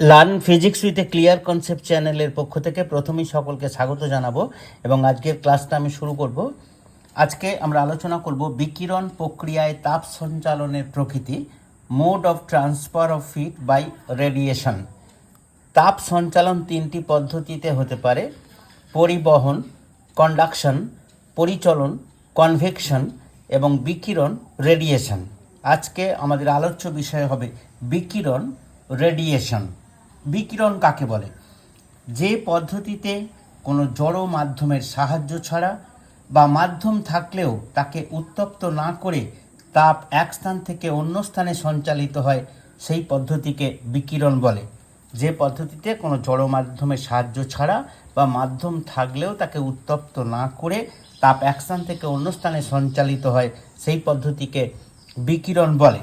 Learn physics with a clear concept চ্যানেলের পক্ষ থেকে প্রথমেই সকলকে স্বাগত জানাব এবং আজকের ক্লাসটা আমি শুরু করব। আজকে আমরা আলোচনা করব বিকিরণ প্রক্রিয়ায় তাপ সঞ্চালনের প্রকৃতি mode of transfer of heat by radiation তাপ সঞ্চালন তিনটি পদ্ধতিতে হতে পারে, পরিবহন কন্ডাকশন পরিচলন কনভেকশন এবং বিকিরণ রেডিয়েশন আজকে আমাদের আলোচ্য বিষয় হবে বিকিরণ রেডিয়েশন বিকিরণ কাকে বলে? যে পদ্ধতিতে কোনো জড় মাধ্যমের সাহায্য ছাড়া বা মাধ্যম থাকলেও তাকে উত্তপ্ত না করে তাপ এক স্থান থেকে অন্য স্থানে সঞ্চালিত হয়, সেই পদ্ধতিকে বিকিরণ বলে। যে পদ্ধতিতে কোনো জড় মাধ্যমের সাহায্য ছাড়া বা মাধ্যম থাকলেও তাকে উত্তপ্ত না করে তাপ এক স্থান থেকে অন্য স্থানে সঞ্চালিত হয়, সেই পদ্ধতিকে বিকিরণ বলে।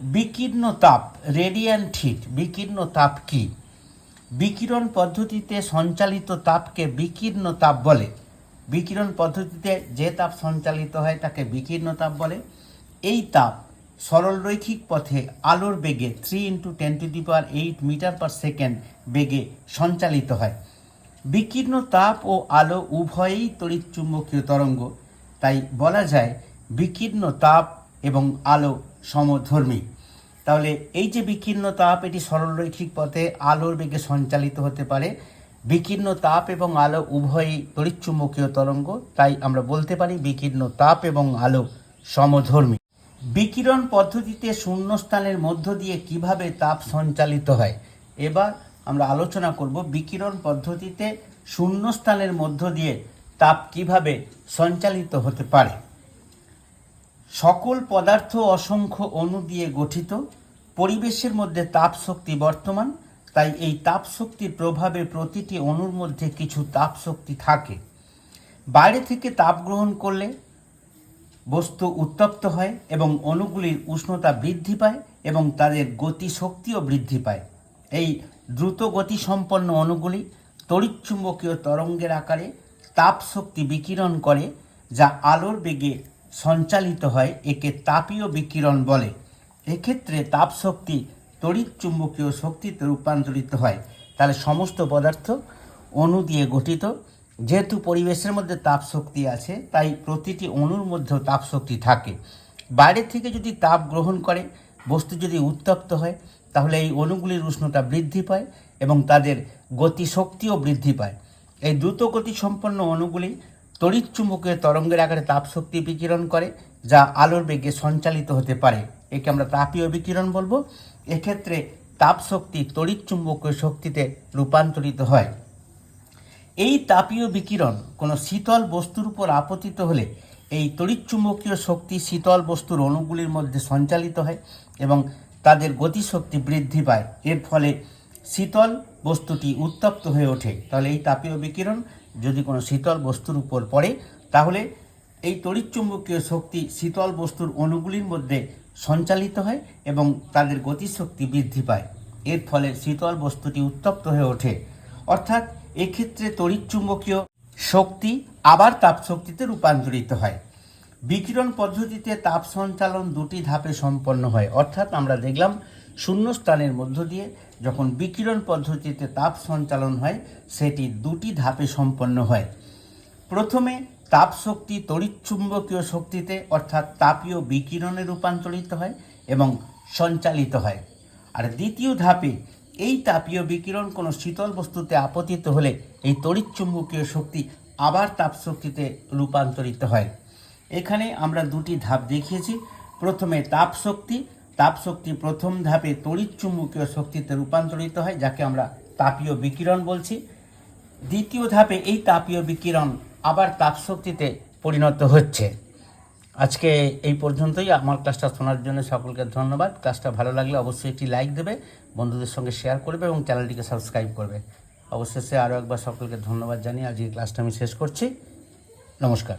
বিকীর্ণ তাপ রেডিয়ান্ট হিট বিকীর্ণ তাপ কি? বিকিরণ পদ্ধতিতে সঞ্চালিত তাপকে বিকীর্ণ তাপ বলে। বিকিরণ পদ্ধতিতে যে তাপ সঞ্চালিত হয় তাকে বিকীর্ণ তাপ বলে। এই তাপ সরলরৈখিক পথে আলোর বেগে three into ten to the power eight metre per second বেগে সঞ্চালিত হয়। বিকীর্ণ তাপ ও আলো উভয়ই তড়িৎ চুম্বকীয় তরঙ্গ। তাই বলা যায় বিকীর্ণ তাপ এবং আলো সমধর্মী। তাহলে এই যে বিকীর্ণ তাপ, এটি সরলরৈখিক পথে আলোর বেগে সঞ্চালিত হতে পারে। বিকীর্ণ তাপ এবং আলো উভয়ই তড়িৎচুম্বকীয় তরঙ্গ, তাই আমরা বলতে পারি বিকীর্ণ তাপ এবং আলো সমধর্মী। বিকিরণ পদ্ধতিতে শূন্যস্থানের মধ্য দিয়ে কীভাবে তাপ সঞ্চালিত হয়? এবার আমরা আলোচনা করব বিকিরণ পদ্ধতিতে শূন্যস্থানের মধ্য দিয়ে তাপ কীভাবে সঞ্চালিত হতে পারে। সকল পদার্থ অসংখ্য অণু দিয়ে গঠিত, পরিবেশের মধ্যে তাপ শক্তি বর্তমান, তাই এই তাপ শক্তির প্রভাবে প্রতিটি অণুর মধ্যে কিছু তাপ শক্তি থাকে। বাইরে থেকে তাপ গ্রহণ করলে বস্তু উত্তপ্ত হয় এবং অণুগুলির উষ্ণতা বৃদ্ধি পায় এবং তাদের গতি শক্তিও বৃদ্ধি পায়। এই দ্রুত গতিসম্পন্ন অণুগুলি তড়িৎচুম্বকীয় তরঙ্গের আকারে তাপ শক্তি বিকিরণ করে, যা আলোর বেগে সঞ্চালিত হয়, একে তাপীয় বিকিরণ বলে। এক্ষেত্রে তাপ শক্তি তড়িৎ চুম্বকীয় শক্তিতে রূপান্তরিত হয়। তাহলে সমস্ত পদার্থ অণু দিয়ে গঠিত। যেহেতু পরিবেশের মধ্যে তাপ শক্তি আছে, তাই প্রতিটি অণুর মধ্যেও তাপ শক্তি থাকে। বাইরে থেকে যদি তাপ গ্রহণ করে, বস্তু যদি উত্তপ্ত হয়, তাহলে এই অণুগুলির উষ্ণতা বৃদ্ধি পায় এবং তাদের গতিশক্তিও বৃদ্ধি পায়। এই দ্রুত গতিসম্পন্ন অণুগুলি তড়িৎ চুম্বকীয় তরঙ্গের আকারে তাপ শক্তি বিকিরণ করে, যা আলোর বেগে সঞ্চালিত হতে পারে। একে আমরা তাপীয় বিকিরণ বলব। এক্ষেত্রে তাপ শক্তি তড়িৎ চুম্বকীয় শক্তিতে রূপান্তরিত হয়। এই তাপীয় বিকিরণ কোনো শীতল বস্তুর উপর আপতিত হলে এই তড়িৎচুম্বকীয় শক্তি শীতল বস্তুর অণুগুলির মধ্যে সঞ্চালিত হয় এবং তাদের গতিশক্তি বৃদ্ধি পায়। এর ফলে শীতল বস্তুটি উত্তপ্ত হয়ে ওঠে। তাহলে এই তাপীয় বিকিরণ যদি কোনো শীতল বস্তুর উপর পড়ে, তাহলে এই তড়িৎচুম্বকীয় শক্তি শীতল বস্তুর অণুগুলির মধ্যে সঞ্চালিত হয় এবং তাদের গতিশক্তি বৃদ্ধি পায়। এর ফলে শীতল বস্তুটি উত্তপ্ত হয়ে ওঠে। অর্থাৎ এক্ষেত্রে তড়িৎচুম্বকীয় শক্তি আবার তাপ শক্তিতে রূপান্তরিত হয়। বিকিরণ পদ্ধতিতে তাপ সঞ্চালন দুটি ধাপে সম্পন্ন হয়। অর্থাৎ আমরা দেখলাম শূন্য স্থানের মধ্য দিয়ে যখন বিকিরণ পদ্ধতিতে তাপ সঞ্চালন হয়, সেটি দুটি ধাপে সম্পন্ন হয়। প্রথমে তাপ শক্তি তড়িৎচুম্বকীয় শক্তিতে, অর্থাৎ তাপীয় বিকিরণে রূপান্তরিত হয় এবং সঞ্চালিত হয়। আর দ্বিতীয় ধাপে এই তাপীয় বিকিরণ কোনো শীতল বস্তুতে আপতিত হলে এই তড়িৎচুম্বকীয় শক্তি আবার তাপ শক্তিতে রূপান্তরিত হয়। এখানে আমরা দুটি ধাপ দেখিয়েছি। প্রথমে তাপ শক্তি তাপ শক্তি প্রথম ধাপে তড়িৎচুম্বকীয় শক্তিতে রূপান্তরিত হয়, যাকে আমরা তাপীয় বিকিরণ বলছি। দ্বিতীয় ধাপে এই তাপীয় বিকিরণ আবার তাপ শক্তিতে পরিণত হচ্ছে। আজকে এই পর্যন্তই। আমার ক্লাসটা শোনার জন্য সকলকে ধন্যবাদ। ক্লাসটা ভালো লাগলে অবশ্যই একটি লাইক দেবে, বন্ধুদের সঙ্গে শেয়ার করবে এবং চ্যানেলটিকে সাবস্ক্রাইব করবে। অবশেষে আরও একবার সকলকে ধন্যবাদ জানিয়ে আজকে ক্লাসটা আমি শেষ করছি। নমস্কার।